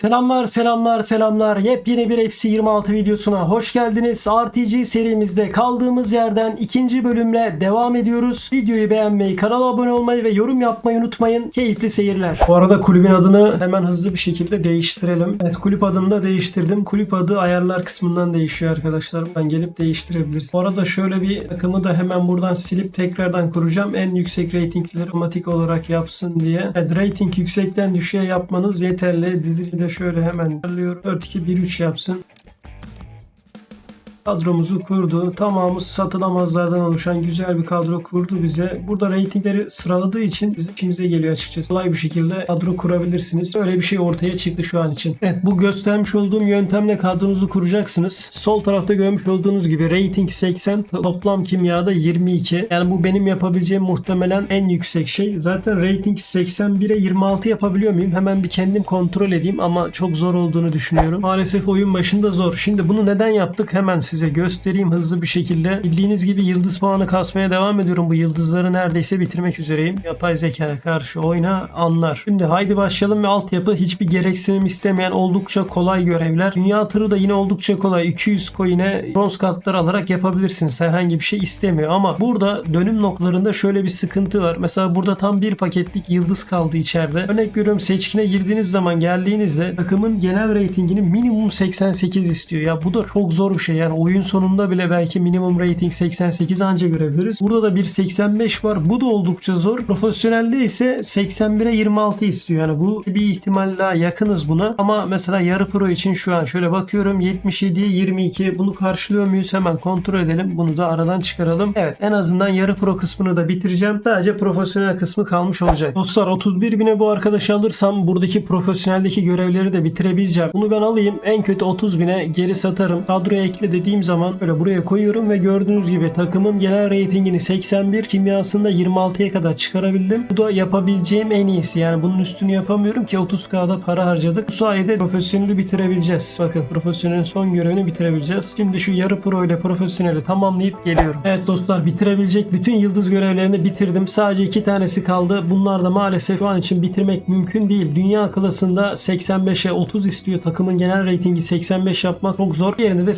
Selamlar selamlar selamlar. Yepyeni bir FC 26 videosuna hoş geldiniz. RPG serimizde kaldığımız yerden ikinci bölümle devam ediyoruz. Videoyu beğenmeyi, kanala abone olmayı ve yorum yapmayı unutmayın. Keyifli seyirler. Bu arada kulübün adını hemen hızlı bir şekilde değiştirelim. Evet kulüp adını da değiştirdim. Kulüp adı ayarlar kısmından değişiyor arkadaşlar. Buradan gelip değiştirebilirsiniz. Bu arada şöyle bir takımı da hemen buradan silip tekrardan kuracağım. En yüksek ratingleri otomatik olarak yapsın diye. Evet rating yüksekten düşüğe yapmanız yeterli. Dizili de şöyle hemen ayarlıyorum. 4-2-1-3 yapsın. Kadromuzu kurdu. Tamamı satılamazlardan oluşan güzel bir kadro kurdu bize. Burada reytingleri sıraladığı için bizim işimize geliyor açıkçası. Kolay bir şekilde kadro kurabilirsiniz. Öyle bir şey ortaya çıktı şu an için. Evet bu göstermiş olduğum yöntemle kadronuzu kuracaksınız. Sol tarafta görmüş olduğunuz gibi rating 80 toplam kimyada 22. Yani bu benim yapabileceğim muhtemelen en yüksek şey. Zaten rating 81'e 26 yapabiliyor muyum? Hemen bir kendim kontrol edeyim ama çok zor olduğunu düşünüyorum. Maalesef oyun başında zor. Şimdi bunu neden yaptık? Hemen size göstereyim hızlı bir şekilde. Bildiğiniz gibi yıldız puanı kasmaya devam ediyorum. Bu yıldızları neredeyse bitirmek üzereyim. Yapay zekaya karşı oyna anlar. Şimdi haydi başlayalım ve altyapı hiçbir gereksinim istemeyen oldukça kolay görevler. Dünya tırı da yine oldukça kolay. 200 coin'e bronz kartlar alarak yapabilirsiniz. Herhangi bir şey istemiyor ama burada dönüm noktalarında şöyle bir sıkıntı var. Mesela burada tam bir paketlik yıldız kaldı içeride. Örnek veriyorum seçkine girdiğiniz zaman geldiğinizde takımın genel reytingini minimum 88 istiyor. Ya bu da çok zor bir şey. Yani oyun sonunda bile belki minimum rating 88 anca görebiliriz. Burada da bir 85 var. Bu da oldukça zor. Profesyonelde ise 81'e 26 istiyor. Yani bu bir ihtimal daha yakınız buna. Ama mesela yarı pro için şu an şöyle bakıyorum 77'ye 22. Bunu karşılıyor muyuz? Hemen kontrol edelim. Bunu da aradan çıkaralım. Evet en azından yarı pro kısmını da bitireceğim. Sadece profesyonel kısmı kalmış olacak. Dostlar 31 bine bu arkadaşı alırsam buradaki profesyoneldeki görevleri de bitirebileceğim. Bunu ben alayım. En kötü 30 bine geri satarım. Kadroya ekle dediğim zaman böyle buraya koyuyorum ve gördüğünüz gibi takımın genel reytingini 81 kimyasında 26'ya kadar çıkarabildim. Bu da yapabileceğim en iyisi. Yani bunun üstünü yapamıyorum ki 30k'da para harcadık. Bu sayede profesyoneli bitirebileceğiz. Bakın profesyonelin son görevini bitirebileceğiz. Şimdi şu yarı pro ile profesyoneli tamamlayıp geliyorum. Evet dostlar bitirebilecek bütün yıldız görevlerini bitirdim. Sadece iki tanesi kaldı. Bunlar da maalesef şu an için bitirmek mümkün değil. Dünya klasında 85'e 30 istiyor. Takımın genel reytingi 85 yapmak çok zor. Yerinde de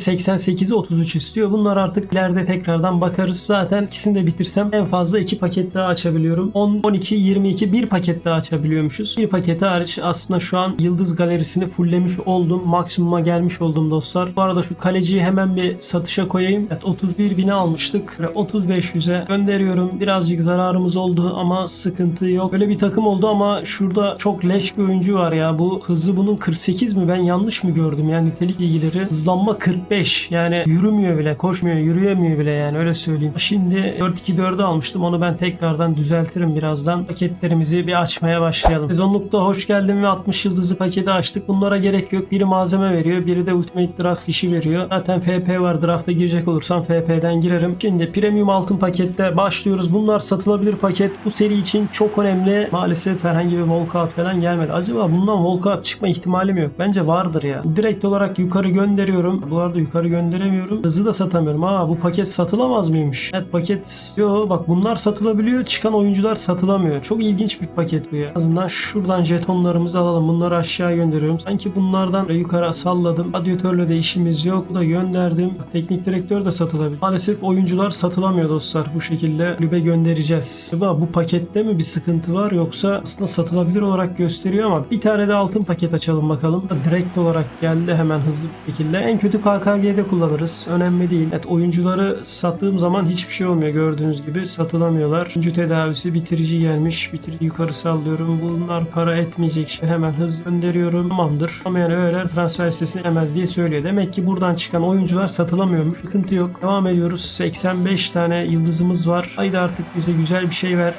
88'e 33 istiyor. Bunlar artık ileride tekrardan bakarız. Zaten ikisini de bitirsem en fazla iki paket daha açabiliyorum. 10, 12, 22 bir paket daha açabiliyormuşuz. Bir paketi hariç aslında şu an yıldız galerisini fulllemiş oldum. Maksimuma gelmiş oldum dostlar. Bu arada şu kaleciyi hemen bir satışa koyayım. Evet 31 bini almıştık. Ve 3500'e gönderiyorum. Birazcık zararımız oldu ama sıkıntı yok. Böyle bir takım oldu ama şurada çok leş bir oyuncu var ya. Bu hızı bunun 48 mi? Ben yanlış mı gördüm? Yani nitelik bilgileri. Hızlanma 45. Yani yürümüyor bile. Koşmuyor. Yürüyemiyor bile yani. Öyle söyleyeyim. Şimdi 4-2-4'ü almıştım. Onu ben tekrardan düzeltirim birazdan. Paketlerimizi bir açmaya başlayalım. Sezonlukta hoş geldin ve 60 yıldızı paketi açtık. Bunlara gerek yok. Biri malzeme veriyor. Biri de Ultimate Draft fişi veriyor. Zaten FP var. Draft'a girecek olursam FP'den girerim. Şimdi Premium altın pakette başlıyoruz. Bunlar satılabilir paket. Bu seri için çok önemli. Maalesef herhangi bir walkout falan gelmedi. Acaba bundan walkout çıkma ihtimalim yok. Bence vardır ya. Direkt olarak yukarı gönderiyorum. Bu arada yukarı gönderemiyorum. Hızı da satamıyorum. Aa bu paket satılamaz mıymış? Evet paket. Yo bak bunlar satılabiliyor. Çıkan oyuncular satılamıyor. Çok ilginç bir paket bu ya. Azından şuradan jetonlarımızı alalım. Bunları aşağı gönderiyorum. Sanki bunlardan yukarı salladım. Radyatörle de işimiz yok. Bu da gönderdim. Teknik direktör de satılabilir. Maalesef oyuncular satılamıyor dostlar. Bu şekilde kulübe göndereceğiz. Acaba bu pakette mi bir sıkıntı var yoksa aslında satılabilir olarak gösteriyor ama bir tane de altın paket açalım bakalım. Direkt olarak geldi hemen hızlı bir şekilde. En kötü KKG'de kullanırız. Önemli değil. Evet oyuncuları sattığım zaman hiçbir şey olmuyor. Gördüğünüz gibi satılamıyorlar. Oyuncu tedavisi bitirici gelmiş. Bitirici yukarı sallıyorum. Bunlar para etmeyecek. Şimdi hemen hız gönderiyorum. Tamamdır. Ama yani öğeler transfer sitesine emez diye söylüyor. Demek ki buradan çıkan oyuncular satılamıyormuş. Sıkıntı yok. Devam ediyoruz. 85 tane yıldızımız var. Haydi artık bize güzel bir şey ver.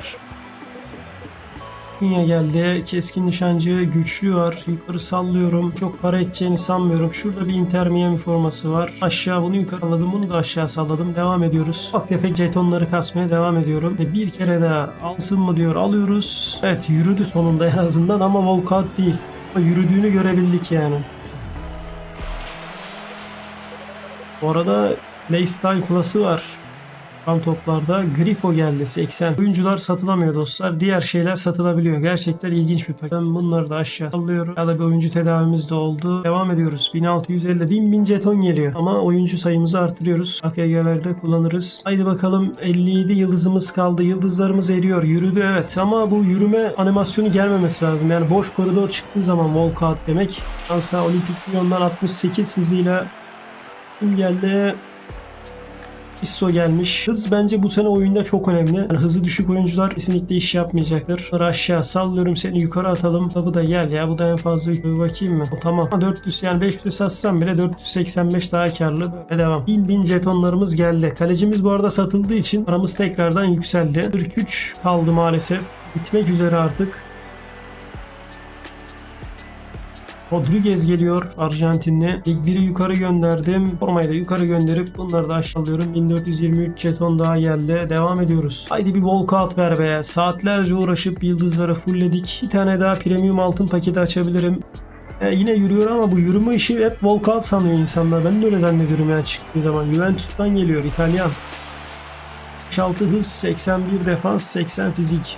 Yine geldi. Keskin nişancı güçlü var. Yukarı sallıyorum. Çok para edeceğini sanmıyorum. Şurada bir Inter Miami forması var. Aşağı bunu yukarı salladım. Bunu da aşağı salladım. Devam ediyoruz. Bak tefek jetonları kasmaya devam ediyorum. E bir kere daha alsın mı diyor. Alıyoruz. Evet yürüdü sonunda en azından ama walkout değil. Yürüdüğünü görebildik yani. Bu arada Playstyle Plus'ı var. Tam toplarda Grifo geldi 80. Oyuncular satılamıyor dostlar. Diğer şeyler satılabiliyor. Gerçekten ilginç bir paket. Ben bunları da aşağı sallıyorum. Ya da bir oyuncu tedavimiz de oldu. Devam ediyoruz. 1650 1000 1000 jeton geliyor. Ama oyuncu sayımızı artırıyoruz. AKG'lerde kullanırız. Haydi bakalım 57 yıldızımız kaldı. Yıldızlarımız eriyor. Yürüdü evet ama bu yürüme animasyonu gelmemesi lazım. Yani boş koridor çıktığı zaman walkout demek. Şansa Olimpik Lyon'dan 68 hızıyla kim geldi? Isso gelmiş. Hız bence bu sene oyunda çok önemli. Yani hızı düşük oyuncular kesinlikle iş yapmayacaktır. Bunları aşağı sallıyorum seni yukarı atalım. Bu da gel ya bu da en fazla bir bakayım mı? O tamam. Ama 400 yani 500 satsam bile 485 daha karlı. Böyle devam. 1000 1000 jetonlarımız geldi. Kalecimiz bu arada satıldığı için paramız tekrardan yükseldi. 43 kaldı maalesef. Bitmek üzere artık. Rodriguez geliyor Arjantinli. İlk biri yukarı gönderdim. Formayı da yukarı gönderip bunları da aşağı alıyorum. 1423 jeton daha geldi. Devam ediyoruz. Haydi bir walkout ver be. Saatlerce uğraşıp yıldızları fullledik. Bir tane daha premium altın paketi açabilirim. E, yine yürüyor ama bu yürüme işi hep walkout sanıyor insanlar. Ben de öyle zannediyorum yani çıktığı zaman. Juventus'tan geliyor İtalyan. 66 hız, 81 defans, 80 fizik.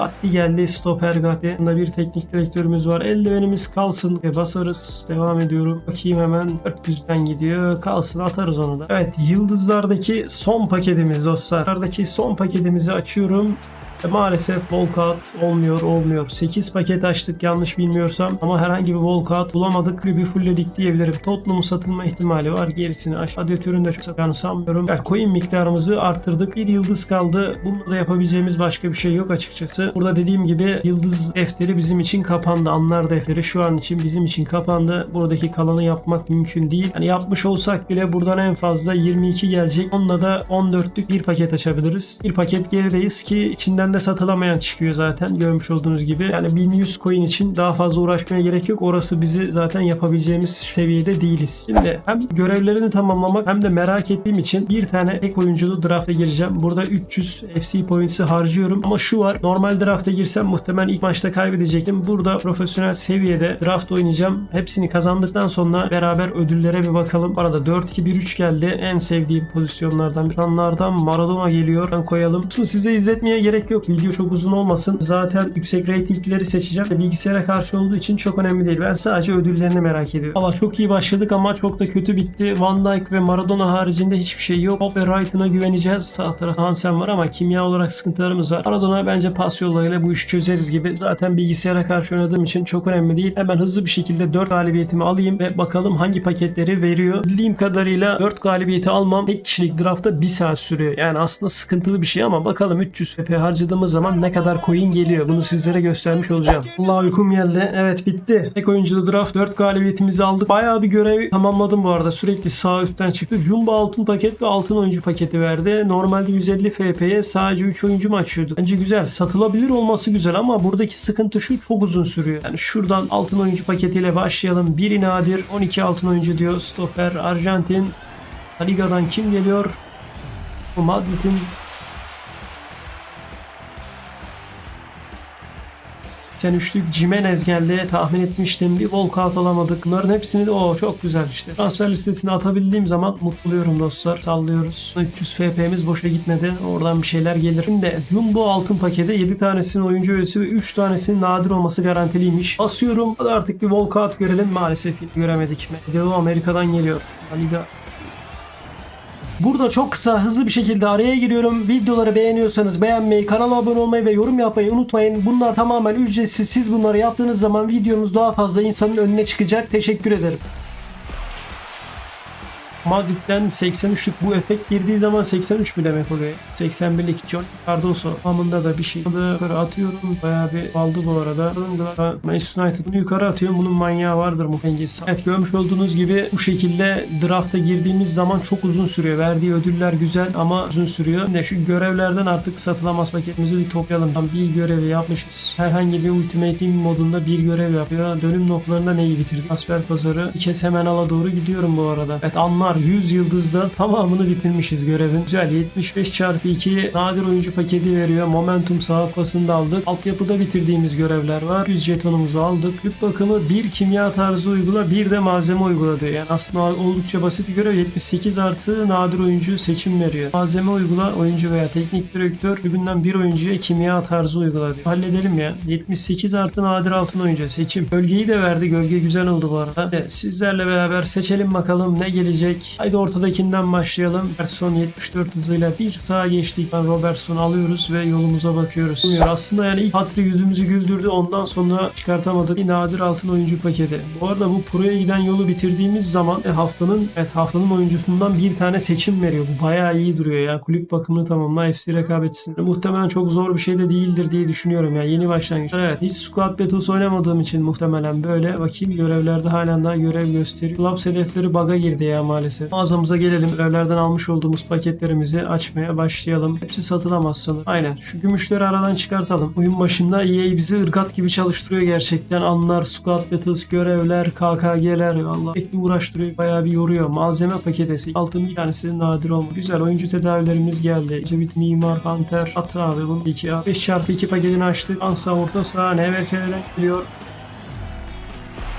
Gatti geldi stoper Gatti. Bunda bir teknik direktörümüz var. Eldivenimiz kalsın. ve Basarız. Devam ediyorum. Bakayım hemen 400'den gidiyor. Kalsın atarız onu da. Evet yıldızlardaki son paketimiz dostlar. Yıldızlardaki son paketimizi açıyorum. E, maalesef walkout olmuyor olmuyor. 8 paket açtık yanlış bilmiyorsam ama herhangi bir walkout bulamadık. Bir fullledik diyebilirim. Tottenham'ın satılma ihtimali var. Gerisini aşağı radyatörün de çok satacağını sanmıyorum. Yani coin miktarımızı arttırdık. Bir yıldız kaldı. Bunda da yapabileceğimiz başka bir şey yok açıkçası. Burada dediğim gibi yıldız defteri bizim için kapandı. Anlar defteri şu an için bizim için kapandı. Buradaki kalanı yapmak mümkün değil. Yani yapmış olsak bile buradan en fazla 22 gelecek. Onunla da 14'lük bir paket açabiliriz. Bir paket gerideyiz ki içinden de satılamayan çıkıyor zaten görmüş olduğunuz gibi. Yani 1100 coin için daha fazla uğraşmaya gerek yok. Orası bizi zaten yapabileceğimiz seviyede değiliz. Şimdi hem görevlerini tamamlamak hem de merak ettiğim için bir tane tek oyunculu draft'a gireceğim. Burada 300 FC points'i harcıyorum. Ama şu var. Normal draft'a girsem muhtemelen ilk maçta kaybedecektim. Burada profesyonel seviyede draft oynayacağım. Hepsini kazandıktan sonra beraber ödüllere bir bakalım. Arada 4-2-1-3 geldi. En sevdiğim pozisyonlardan bir tanlardan Maradona geliyor. Ben koyalım. Bunu size izletmeye gerek yok. Video çok uzun olmasın. Zaten yüksek ratingleri seçeceğim. Bilgisayara karşı olduğu için çok önemli değil. Ben sadece ödüllerini merak ediyorum. Valla çok iyi başladık ama çok da kötü bitti. Van Dijk ve Maradona haricinde hiçbir şey yok. Bob ve Wright'ına güveneceğiz. Sağ tarafta Hansen var ama kimya olarak sıkıntılarımız var. Maradona bence pas yollarıyla bu işi çözeriz gibi. Zaten bilgisayara karşı oynadığım için çok önemli değil. Hemen hızlı bir şekilde 4 galibiyetimi alayım ve bakalım hangi paketleri veriyor. Bildiğim kadarıyla 4 galibiyeti almam tek kişilik draftta 1 saat sürüyor. Yani aslında sıkıntılı bir şey ama bakalım 300 FP harcadığımız zaman ne kadar coin geliyor. Bunu sizlere göstermiş olacağım. Allah uykum geldi. Evet bitti. Tek oyunculu draft 4 galibiyetimizi aldık. Bayağı bir görev tamamladım bu arada. Sürekli sağ üstten çıktı. Jumbo altın paket ve altın oyuncu paketi verdi. Normalde 150 FP'ye sadece 3 oyuncu mu açıyordu? Bence güzel. Satılabilir olması güzel ama buradaki sıkıntı şu çok uzun sürüyor. Yani şuradan altın oyuncu paketiyle başlayalım. Biri nadir 12 altın oyuncu diyor. Stoper Arjantin. La Liga'dan kim geliyor? Madrid'in Sen üçlük Jimenez geldi. Tahmin etmiştim. Bir walkout alamadık. Bunların hepsini de o çok güzel işte. Transfer listesine atabildiğim zaman mutlu oluyorum dostlar. Sallıyoruz. 300 FP'miz boşa gitmedi. Oradan bir şeyler gelir. Şimdi Jumbo altın paketi 7 tanesinin oyuncu öğesi ve 3 tanesinin nadir olması garantiliymiş. Basıyorum. Hadi artık bir walkout görelim. Maalesef göremedik. Medeo Amerika'dan geliyor. Liga Burada çok kısa hızlı bir şekilde araya giriyorum. Videoları beğeniyorsanız beğenmeyi, kanala abone olmayı ve yorum yapmayı unutmayın. Bunlar tamamen ücretsiz. Siz bunları yaptığınız zaman videomuz daha fazla insanın önüne çıkacak. Teşekkür ederim. Madrid'den 83'lük bu efekt girdiği zaman 83 mü demek oluyor? 81'lik John Cardoso hamında da bir şey. Bunu yukarı atıyorum. Bayağı bir aldı bu arada. Manchester United bunu yukarı atıyorum. Bunun manyağı vardır mu. Evet görmüş olduğunuz gibi bu şekilde drafta girdiğimiz zaman çok uzun sürüyor. Verdiği ödüller güzel ama uzun sürüyor. Şimdi şu görevlerden artık satılamaz paketimizi bir toplayalım. Tam bir görevi yapmışız. Herhangi bir Ultimate Team modunda bir görev yapıyor. Dönüm noktalarında neyi bitirdik? Transfer pazarı. Bir kez hemen ala doğru gidiyorum bu arada. Evet anla var 100 yıldızda tamamını bitirmişiz görevin. Güzel 75 çarpı 2 nadir oyuncu paketi veriyor. Momentum sağ klasında aldık. Altyapıda bitirdiğimiz görevler var. 100 jetonumuzu aldık. Küp bakımı bir kimya tarzı uygula bir de malzeme uygula diyor. Yani aslında oldukça basit bir görev. 78 artı nadir oyuncu seçim veriyor. Malzeme uygula oyuncu veya teknik direktör üründen bir oyuncuya kimya tarzı uygula diyor. Halledelim ya. 78 artı nadir altın oyuncu seçim. Gölgeyi de verdi. Gölge güzel oldu bu arada. Evet, sizlerle beraber seçelim bakalım ne gelecek. Haydi ortadakinden başlayalım. Robertson 74 hızıyla bir sağa geçtik. Robertson'u alıyoruz ve yolumuza bakıyoruz. Bilmiyorum, Aslında yani ilk hatırı yüzümüzü güldürdü. Ondan sonra çıkartamadık. Bir nadir altın oyuncu paketi. Bu arada bu proya giden yolu bitirdiğimiz zaman e, haftanın evet haftanın oyuncusundan bir tane seçim veriyor. Bu bayağı iyi duruyor ya. Kulüp bakımını tamamla. FC rekabetçisinde. Muhtemelen çok zor bir şey de değildir diye düşünüyorum ya. Yeni başlangıç. Evet hiç Squad Battles oynamadığım için muhtemelen böyle. Bakayım görevlerde halen daha görev gösteriyor. Clubs hedefleri bug'a girdi ya maalesef. Mağazamıza gelelim. Görevlerden almış olduğumuz paketlerimizi açmaya başlayalım. Hepsi satılamaz sanırım. Aynen. Şu gümüşleri aradan çıkartalım. Oyun başında EA bizi ırgat gibi çalıştırıyor gerçekten. Anlar, Squad Battles, görevler, KKG'ler. Allah ekli uğraştırıyor. Bayağı bir yoruyor. Malzeme paketesi. Altın bir tanesi nadir olma. Güzel oyuncu tedavilerimiz geldi. Cevit Mimar, Hunter, At abi bunu 2 5 çarpı 2 paketini açtık. Ansa orta saha NVS'den geliyor.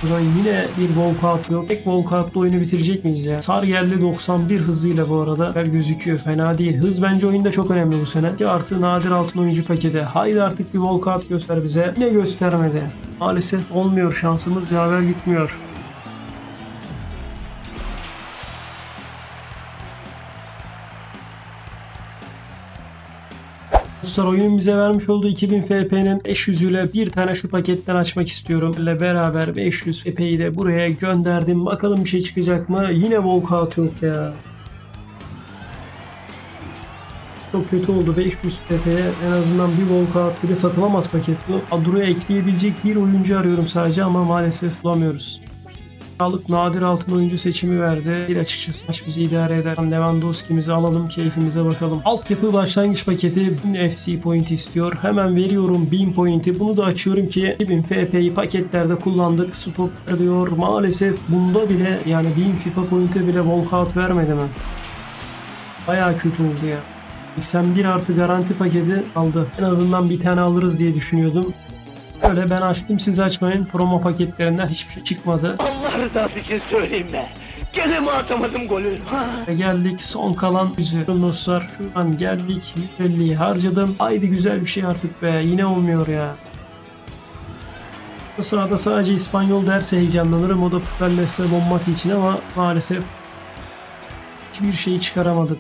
Buradan yine bir walkout yok. Tek walkout'la oyunu bitirecek miyiz ya? Sar geldi 91 hızıyla bu arada. Ver gözüküyor. Fena değil. Hız bence oyunda çok önemli bu sene. Ki artı nadir altın oyuncu paketi. Haydi artık bir walkout göster bize. Yine göstermedi. Maalesef olmuyor. Şansımız yaver gitmiyor. Dostlar oyunun bize vermiş olduğu 2000 FP'nin 500 ile bir tane şu paketten açmak istiyorum. ile beraber 500 FP'yi de buraya gönderdim. Bakalım bir şey çıkacak mı? Yine walkout yok ya. Çok kötü oldu 500 FP'ye en azından bir walkout bir de satılamaz paket. Adro'ya ekleyebilecek bir oyuncu arıyorum sadece ama maalesef bulamıyoruz. Sağlık nadir altın oyuncu seçimi verdi. Bir açıkçası maç bizi idare eder. Lewandowski'mizi alalım keyfimize bakalım. Altyapı başlangıç paketi 1000 FC point istiyor. Hemen veriyorum 1000 pointi. Bunu da açıyorum ki 2000 FP'yi paketlerde kullandık. Stop diyor. Maalesef bunda bile yani 1000 FIFA point'e bile walkout vermedi mi? Bayağı kötü oldu ya. 81 artı garanti paketi aldı. En azından bir tane alırız diye düşünüyordum. Öyle ben açtım siz açmayın. Promo paketlerinden hiçbir şey çıkmadı. Allah rızası için söyleyeyim be. Gene mi atamadım golü? Ha? Geldik son kalan yüzü. Dostlar şu an geldik. 150'yi harcadım. Haydi güzel bir şey artık be. Yine olmuyor ya. Bu sırada sadece İspanyol derse heyecanlanırım. O da Pukalles'e bombat için ama maalesef hiçbir şey çıkaramadık.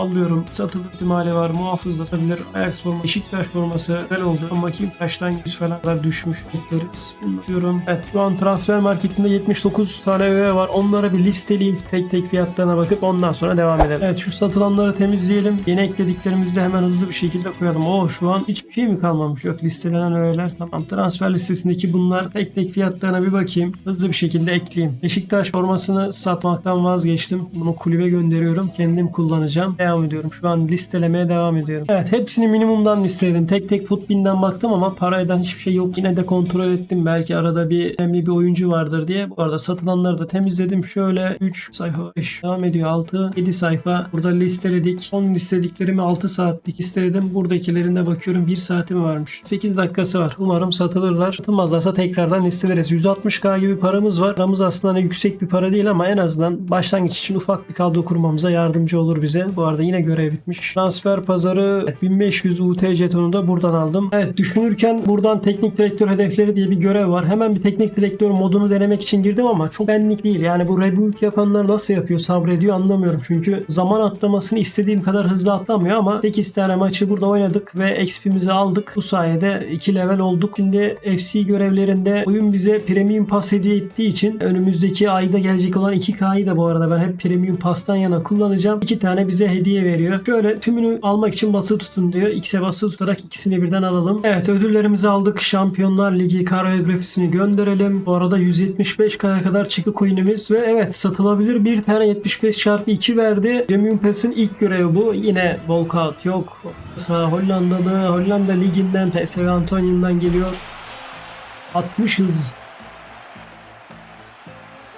Alıyorum. Satılır ihtimali var. Muhafız da satabilir. Ajax forması, Beşiktaş forması güzel oldu. Ama bakayım kaçtan 100 falan kadar düşmüş. Bekleriz. Diyorum. Evet şu an transfer marketinde 79 tane öğe var. Onlara bir listeleyeyim. Tek tek fiyatlarına bakıp ondan sonra devam edelim. Evet şu satılanları temizleyelim. Yeni eklediklerimizi de hemen hızlı bir şekilde koyalım. Oo şu an hiçbir şey mi kalmamış? Yok listelenen öğeler tamam. Transfer listesindeki bunlar tek tek fiyatlarına bir bakayım. Hızlı bir şekilde ekleyeyim. Beşiktaş formasını satmaktan vazgeçtim. Bunu kulübe gönderiyorum. Kendim kullanacağım. Devam ediyorum. Şu an listelemeye devam ediyorum. Evet hepsini minimumdan listeledim. Tek tek Footbin'den baktım ama paraydan hiçbir şey yok. Yine de kontrol ettim. Belki arada bir önemli bir oyuncu vardır diye. Bu arada satılanları da temizledim. Şöyle 3 sayfa 5 devam ediyor. 6 7 sayfa. Burada listeledik. Son listediklerimi 6 saatlik listeledim. Buradakilerinde bakıyorum 1 saati mi varmış? 8 dakikası var. Umarım satılırlar. Satılmazlarsa tekrardan listeleriz. 160k gibi paramız var. Paramız aslında hani yüksek bir para değil ama en azından başlangıç için ufak bir kadro kurmamıza yardımcı olur bize. Bu arada yine görev bitmiş. Transfer pazarı evet, 1500 UT jetonu da buradan aldım. Evet düşünürken buradan teknik direktör hedefleri diye bir görev var. Hemen bir teknik direktör modunu denemek için girdim ama çok benlik değil. Yani bu rebuild yapanlar nasıl yapıyor sabrediyor anlamıyorum. Çünkü zaman atlamasını istediğim kadar hızlı atlamıyor ama 8 tane maçı burada oynadık ve XP'mizi aldık. Bu sayede 2 level olduk. Şimdi FC görevlerinde oyun bize premium pass hediye ettiği için önümüzdeki ayda gelecek olan 2K'yı da bu arada ben hep premium pass'tan yana kullanacağım. 2 tane bize hediye veriyor. Şöyle tümünü almak için basılı tutun diyor. X'e basılı tutarak ikisini birden alalım. Evet ödüllerimizi aldık. Şampiyonlar Ligi koreografisini gönderelim. Bu arada 175K'ya kadar çıktı coin'imiz ve evet satılabilir. Bir tane 75 çarpı 2 verdi. Premium Pass'in ilk görevi bu. Yine walkout yok. Sağ Hollandalı. Hollanda Ligi'nden PSV Antonium'dan geliyor. 60 hız.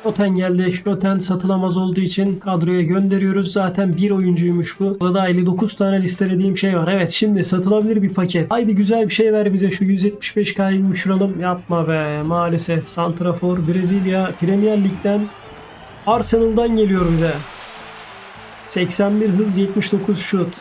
Şroten geldi. Şroten satılamaz olduğu için kadroya gönderiyoruz. Zaten bir oyuncuymuş bu. Burada 59 tane listelediğim şey var. Evet şimdi satılabilir bir paket. Haydi güzel bir şey ver bize şu 175K'yı uçuralım. Yapma be maalesef. Santrafor Brezilya Premier Lig'den Arsenal'dan geliyor bir de. 81 hız 79 şut.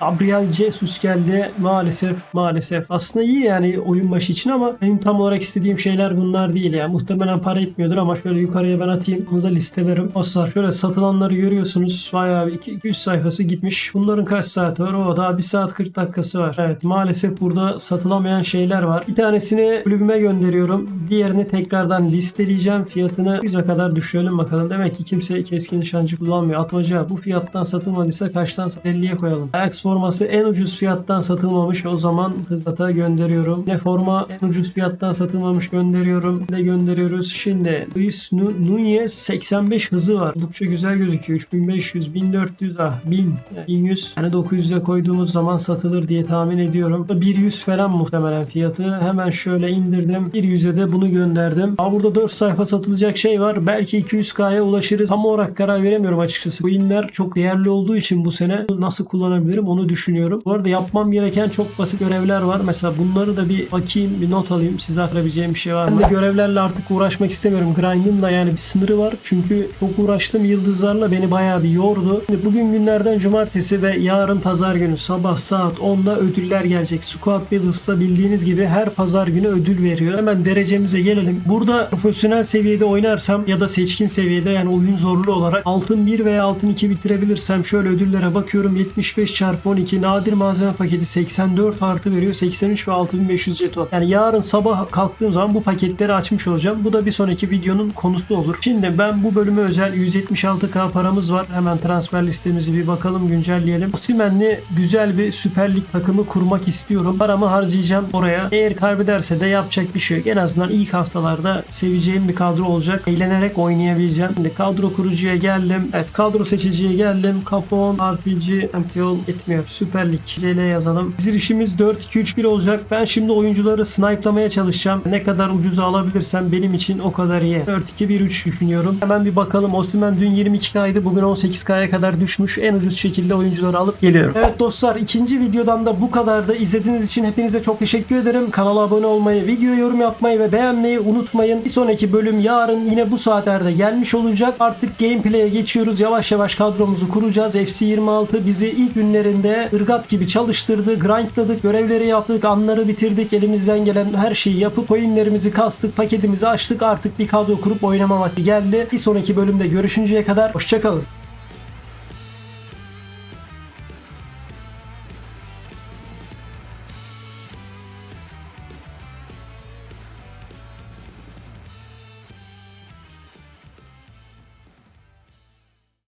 Gabriel Jesus geldi. Maalesef maalesef. Aslında iyi yani oyun başı için ama benim tam olarak istediğim şeyler bunlar değil ya. Muhtemelen para etmiyordur ama şöyle yukarıya ben atayım. Bunu da listelerim. Dostlar şöyle satılanları görüyorsunuz. Bayağı bir 200 sayfası gitmiş. Bunların kaç saati var? O daha 1 saat 40 dakikası var. Evet maalesef burada satılamayan şeyler var. Bir tanesini kulübüme gönderiyorum. Diğerini tekrardan listeleyeceğim. Fiyatını 100'e kadar düşürelim bakalım. Demek ki kimse keskin nişancı kullanmıyor. Atmaca bu fiyattan satılmadıysa kaçtan 50'ye koyalım. Ajax forması en ucuz fiyattan satılmamış. O zaman hızlata gönderiyorum. Ne forma en ucuz fiyattan satılmamış gönderiyorum. Ne gönderiyoruz? Şimdi Luis Nu- Nunez 85 hızı var. Oldukça güzel gözüküyor. 3500, 1400 ah 1000, 1100. Yani 900'e koyduğumuz zaman satılır diye tahmin ediyorum. 100 falan muhtemelen fiyatı. Hemen şöyle indirdim. 100'e de bunu gönderdim. Aa, burada 4 sayfa satılacak şey var. Belki 200K'ya ulaşırız. Tam olarak karar veremiyorum açıkçası. Coinler çok değerli olduğu için bu sene nasıl kullanabilirim onu düşünüyorum. Bu arada yapmam gereken çok basit görevler var. Mesela bunları da bir bakayım, bir not alayım. Size aktarabileceğim bir şey var mı? Ben de görevlerle artık uğraşmak istemiyorum. Grind'ın da yani bir sınırı var. Çünkü çok uğraştım yıldızlarla beni bayağı bir yordu. Şimdi bugün günlerden cumartesi ve yarın pazar günü sabah saat 10'da ödüller gelecek. Squad Battles'ta bildiğiniz gibi her pazar günü ödül veriyor. Hemen derecemize gelelim. Burada profesyonel seviyede oynarsam ya da seçkin seviyede yani oyun zorlu olarak altın 1 veya altın 2 bitirebilirsem şöyle ödüllere bakıyorum. 75 çarpı 12 nadir malzeme paketi 84 artı veriyor. 83 ve 6500 jeton. Yani yarın sabah kalktığım zaman bu paketleri açmış olacağım. Bu da bir sonraki videonun konusu olur. Şimdi ben bu bölüme özel 176k paramız var. Hemen transfer listemizi bir bakalım güncelleyelim. Osimhen'li güzel bir Süper Lig takımı kurmak istiyorum. Paramı harcayacağım oraya. Eğer kaybederse de yapacak bir şey yok. En azından ilk haftalarda seveceğim bir kadro olacak. Eğlenerek oynayabileceğim. Şimdi kadro kurucuya geldim. Evet kadro seçiciye geldim. Capon, RPG, Champion etmiyor. Süper Lig. CL yazalım. Dizilişimiz 4-2-3-1 olacak. Ben şimdi oyuncuları snipe'lamaya çalışacağım. Ne kadar ucuza alabilirsem benim için o kadar iyi. 4-2-1-3 düşünüyorum. Hemen bir bakalım. Osman dün 22K'ydı. Bugün 18K'ya kadar düşmüş. En ucuz şekilde oyuncuları alıp geliyorum. Evet dostlar ikinci videodan da bu kadardı. İzlediğiniz için hepinize çok teşekkür ederim. Kanala abone olmayı, video yorum yapmayı ve beğenmeyi unutmayın. Bir sonraki bölüm yarın yine bu saatlerde gelmiş olacak. Artık gameplay'e geçiyoruz. Yavaş yavaş kadromuzu kuracağız. FC26 bizi ilk günlerinde ırgat gibi çalıştırdı. Grindladık, görevleri yaptık, anları bitirdik. Elimizden gelen her şeyi yapıp coinlerimizi kastık, paketimizi açtık. Artık bir kadro kurup oynama geldi. Bir sonraki bölümde görüşünceye kadar hoşçakalın.